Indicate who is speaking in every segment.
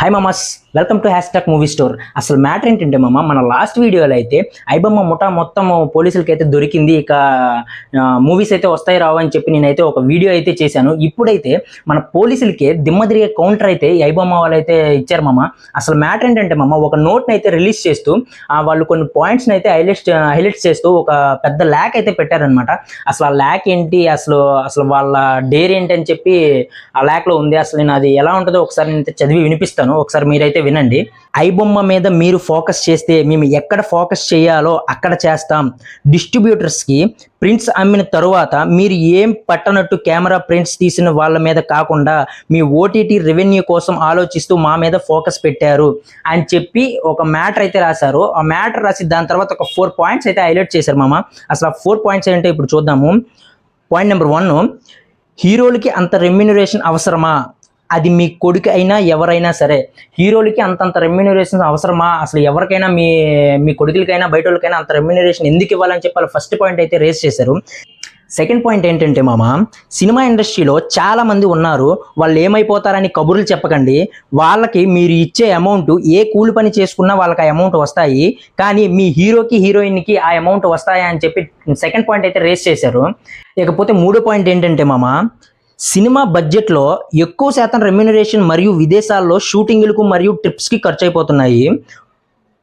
Speaker 1: Hi మామాస్ welcome to hash talk movie store అసలు matter ఏంటంటే మామ మన లాస్ట్ వీడియోలో అయితే ఐబమ్మ ముఠా మొత్తం పోలీసులకి అయితే దొరికింది. ఇక మూవీస్ అయితే వస్తాయి రావు అని చెప్పి నేనైతే ఒక వీడియో అయితే చేశాను. ఇప్పుడైతే మన పోలీసులకి దిమ్మదిరిగే కౌంటర్ అయితే ఐబమ్మ వాళ్ళు అయితే ఇచ్చారు మామ. అసలు మ్యాటర్ ఏంటంటే మామ ఒక నోట్ని అయితే రిలీజ్ చేస్తూ వాళ్ళు కొన్ని పాయింట్స్ని అయితే హైలైట్ హైలైట్స్ చేస్తూ ఒక పెద్ద ల్యాక్ అయితే పెట్టారనమాట అసలు ఆ ల్యాక్ ఏంటి? అసలు అసలు వాళ్ళ డేర్ ఏంటి అని చెప్పి ఆ ల్యాక్లో ఉంది. అసలు నేను అది ఎలా ఉంటుందో ఒకసారి నేను అయితే చదివి వినిపిస్తాను. ఒకసారి మీరైతే వినండి. ఐబొమ్మ మీద మీరు ఫోకస్ చేస్తే మేము ఎక్కడ ఫోకస్ చేయాలో అక్కడ చేస్తాం. డిస్ట్రిబ్యూటర్స్కి ప్రింట్స్ అమ్మిన తరువాత మీరు ఏం పట్టనట్టు కెమెరా ప్రింట్స్ తీసిన వాళ్ళ మీద కాకుండా మీ ఓటీటీ రెవెన్యూ కోసం ఆలోచిస్తూ మా మీద ఫోకస్ పెట్టారు అని చెప్పి ఒక మ్యాటర్ అయితే రాశారు. ఆ మ్యాటర్ రాసి దాని తర్వాత ఒక ఫోర్ పాయింట్స్ అయితే హైలైట్ చేశారు మామ. అసలు ఆ ఫోర్ పాయింట్స్ ఏంటో ఇప్పుడు చూద్దాము. పాయింట్ నెంబర్ వన్ హీరోలకి అంత రెమ్యూనరేషన్ అవసరమా? అది మీ కొడుకు అయినా ఎవరైనా సరే హీరోలకి అంతంత రెమ్యూనరేషన్ అవసరమా? అసలు ఎవరికైనా మీ మీ కొడుకులకైనా బయట వాళ్ళకైనా అంత రెమ్యునరేషన్ ఎందుకు ఇవ్వాలని చెప్పి ఫస్ట్ పాయింట్ అయితే రేస్ చేశారు. సెకండ్ పాయింట్ ఏంటంటే మామ సినిమా ఇండస్ట్రీలో చాలామంది ఉన్నారు వాళ్ళు ఏమైపోతారని కబుర్లు చెప్పకండి. వాళ్ళకి మీరు ఇచ్చే అమౌంట్ ఏ కూలి పని చేసుకున్నా వాళ్ళకి ఆ అమౌంట్ వస్తాయి కానీ మీ హీరోకి హీరోయిన్కి ఆ అమౌంట్ వస్తాయా అని చెప్పి సెకండ్ పాయింట్ అయితే రేస్ చేశారు. ఇకపోతే మూడో పాయింట్ ఏంటంటే మామ సినిమా బడ్జెట్లో ఎక్కువ శాతం రెమ్యునరేషన్ మరియు విదేశాల్లో షూటింగ్లకు మరియు ట్రిప్స్కి ఖర్చు అయిపోతున్నాయి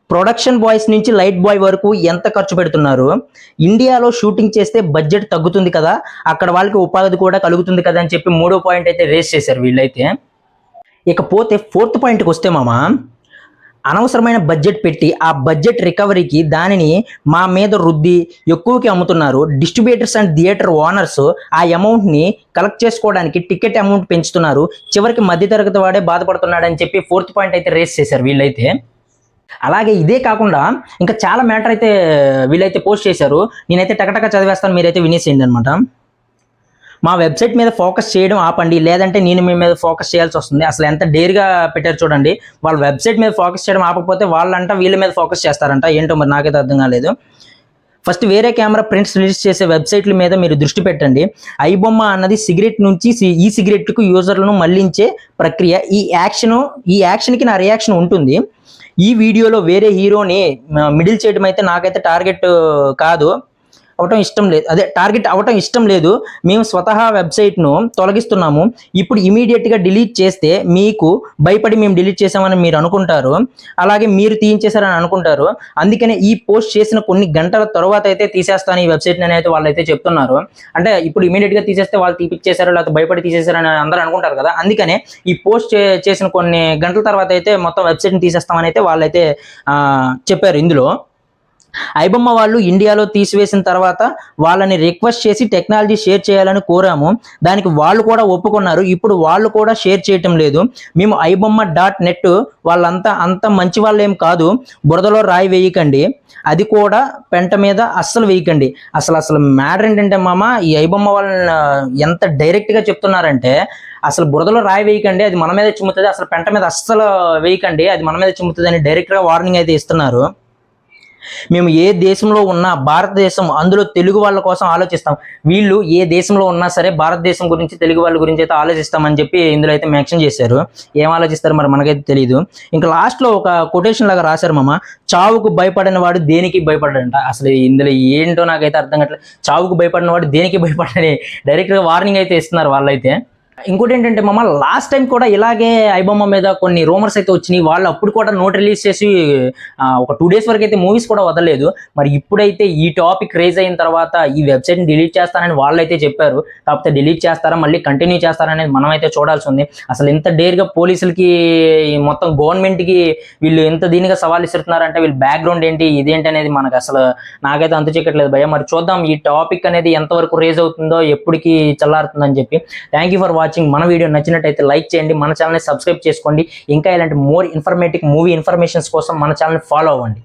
Speaker 1: ప్రొడక్షన్ బాయ్స్ నుంచి లైట్ బాయ్ వరకు ఎంత ఖర్చు పెడుతున్నారు? ఇండియాలో షూటింగ్ చేస్తే బడ్జెట్ తగ్గుతుంది కదా అక్కడ వాళ్ళకి ఉపాధి కూడా కలుగుతుంది కదా అని చెప్పి మూడో పాయింట్ అయితే రేస్ చేశారు వీళ్ళైతే. ఇకపోతే ఫోర్త్ పాయింట్కి వస్తే మామ అనవసరమైన బడ్జెట్ పెట్టి ఆ బడ్జెట్ రికవరీకి దానిని మా మీద రుద్ది ఎక్కువకి అమ్ముతున్నారు. డిస్ట్రిబ్యూటర్స్ అండ్ థియేటర్ ఓనర్స్ ఆ అమౌంట్ని కలెక్ట్ చేసుకోవడానికి టికెట్ అమౌంట్ పెంచుతున్నారు. చివరికి మధ్యతరగతి వాడే బాధపడుతున్నాడని చెప్పి ఫోర్త్ పాయింట్ అయితే రేస్ చేశారు వీళ్ళైతే. అలాగే ఇదే కాకుండా ఇంకా చాలా మ్యాటర్ అయితే వీళ్ళైతే పోస్ట్ చేశారు. నేనైతే టకటక చదివేస్తాను మీరైతే వినేసేయండి అనమాట మా వెబ్సైట్ మీద ఫోకస్ చేయడం ఆపండి. లేదంటే నేను మీ మీద ఫోకస్ చేయాల్సి వస్తుంది. అసలు ఎంత డేర్గా పెట్టారు చూడండి. వాళ్ళ వెబ్సైట్ మీద ఫోకస్ చేయడం ఆపకపోతే వాళ్ళంట వీళ్ళ మీద ఫోకస్ చేస్తారంట. ఏంటో మరి నాకైతే అర్థం కాలేదు. ఫస్ట్ వేరే కెమెరా ప్రింట్స్ రిలీజ్ చేసే వెబ్సైట్ల మీద మీరు దృష్టి పెట్టండి. ఐబొమ్మ అన్నది సిగరెట్ నుంచి ఈ సిగరెట్కు యూజర్లను మళ్ళించే ప్రక్రియ. ఈ యాక్షన్ ఈ యాక్షన్కి నా రియాక్షన్ ఉంటుంది. ఈ వీడియోలో వేరే హీరోని మిడిల్ చేయడం అయితే నాకైతే టార్గెట్ కాదు. అవటం ఇష్టం లేదు. అదే టార్గెట్ అవటం ఇష్టం లేదు. మేము స్వతహా వెబ్సైట్ను తొలగిస్తున్నాము. ఇప్పుడు ఇమీడియట్గా డిలీట్ చేస్తే మీకు భయపడి మేము డిలీట్ చేసామని మీరు అనుకుంటారు. అలాగే మీరు తీయించేశారని అనుకుంటారు. అందుకనే ఈ పోస్ట్ చేసిన కొన్ని గంటల తర్వాత అయితే తీసేస్తాను ఈ వెబ్సైట్ని అయితే వాళ్ళు అయితే చెప్తున్నారు. అంటే ఇప్పుడు ఇమీడియట్గా తీసేస్తే వాళ్ళు తీపిచ్చేశారు లేకపోతే భయపడి తీసేశారని అందరూ అనుకుంటారు కదా. అందుకనే ఈ పోస్ట్ చేసిన కొన్ని గంటల తర్వాత అయితే మొత్తం వెబ్సైట్ని తీసేస్తామని అయితే వాళ్ళైతే చెప్పారు ఇందులో. ఐబొమ్మ వాళ్ళు ఇండియాలో తీసివేసిన తర్వాత వాళ్ళని రిక్వెస్ట్ చేసి టెక్నాలజీ షేర్ చేయాలని కోరాము. దానికి వాళ్ళు కూడా ఒప్పుకున్నారు. ఇప్పుడు వాళ్ళు కూడా షేర్ చేయటం లేదు. మేము ఐబొమ్మ డాట్ నెట్ వాళ్ళంతా అంత మంచి వాళ్ళు ఏం కాదు. బురదలో రాయి వేయకండి. అది కూడా పెంట మీద అస్సలు వేయకండి. అసలు అసలు మ్యాటర్ ఏంటంటే మామ ఈ ఐబొమ్మ వాళ్ళని ఎంత డైరెక్ట్గా చెప్తున్నారంటే అసలు బురదలో రాయి వేయకండి. అది మన మీద చిమ్ముతుంది. అసలు పెంట మీద అస్సలు వేయకండి. అది మన మీద చిమ్ముతుంది అని డైరెక్ట్గా వార్నింగ్ అయితే ఇస్తున్నారు. మేము ఏ దేశంలో ఉన్నా భారతదేశం అందులో తెలుగు వాళ్ళ కోసం ఆలోచిస్తాం. వీళ్ళు ఏ దేశంలో ఉన్నా సరే భారతదేశం గురించి తెలుగు వాళ్ళ గురించి అయితే ఆలోచిస్తామని చెప్పి ఇందులో అయితే మెన్షన్ చేశారు. ఏం ఆలోచిస్తారు మరి మనకైతే తెలియదు ఇంకా లాస్ట్లో ఒక కొటేషన్ లాగా రాశారు మామ. చావుకు భయపడిన వాడు దేనికి భయపడడంట? అసలు ఇందులో ఏంటో నాకైతే అర్థం కావట్లేదు చావుకు భయపడిన వాడు దేనికి భయపడని? డైరెక్ట్గా వార్నింగ్ అయితే ఇస్తున్నారు వాళ్ళైతే. ఇంకోటి ఏంటంటే మామ లాస్ట్ టైం కూడా ఇలాగే ఐబొమ్మ మీద కొన్ని రూమర్స్ అయితే వచ్చినాయి. వాళ్ళు అప్పుడు కూడా నోట్ రిలీజ్ చేసి ఒక టూ డేస్ వరకు అయితే మూవీస్ కూడా వదలలేదు. మరి ఇప్పుడైతే ఈ టాపిక్ రేజ్ అయిన తర్వాత ఈ వెబ్సైట్ని డిలీట్ చేస్తానని వాళ్ళు అయితే చెప్పారు. కాకపోతే డిలీట్ చేస్తారా మళ్ళీ కంటిన్యూ చేస్తారనేది మనం అయితే చూడాల్సి ఉంది. అసలు ఇంత డేర్గా పోలీసులకి మొత్తం గవర్నమెంట్కి వీళ్ళు ఎంత దీనిగా సవాల్ ఇస్తున్నారంటే వీళ్ళ బ్యాక్గ్రౌండ్ ఏంటి ఇదేంటి అనేది మనకు అసలు నాకైతే అంత చెక్కట్లేదు భయ మరి చూద్దాం ఈ టాపిక్ అనేది ఎంతవరకు రేజ్ అవుతుందో ఎప్పటికీ చల్లారుతుందని చెప్పి. థ్యాంక్ యూ ఫర్ వాచింగ్ మన వీడియో నచ్చినట్టయితే లైక్ చేయండి మన ఛానల్ని సబ్స్క్రైబ్ చేసుకోండి. ఇంకా ఇలాంటి మోర్ ఇన్ఫర్మేటివ్ మూవీ ఇన్ఫర్మేషన్స్ కోసం మన ఛానల్ని ఫాలో అవ్వండి.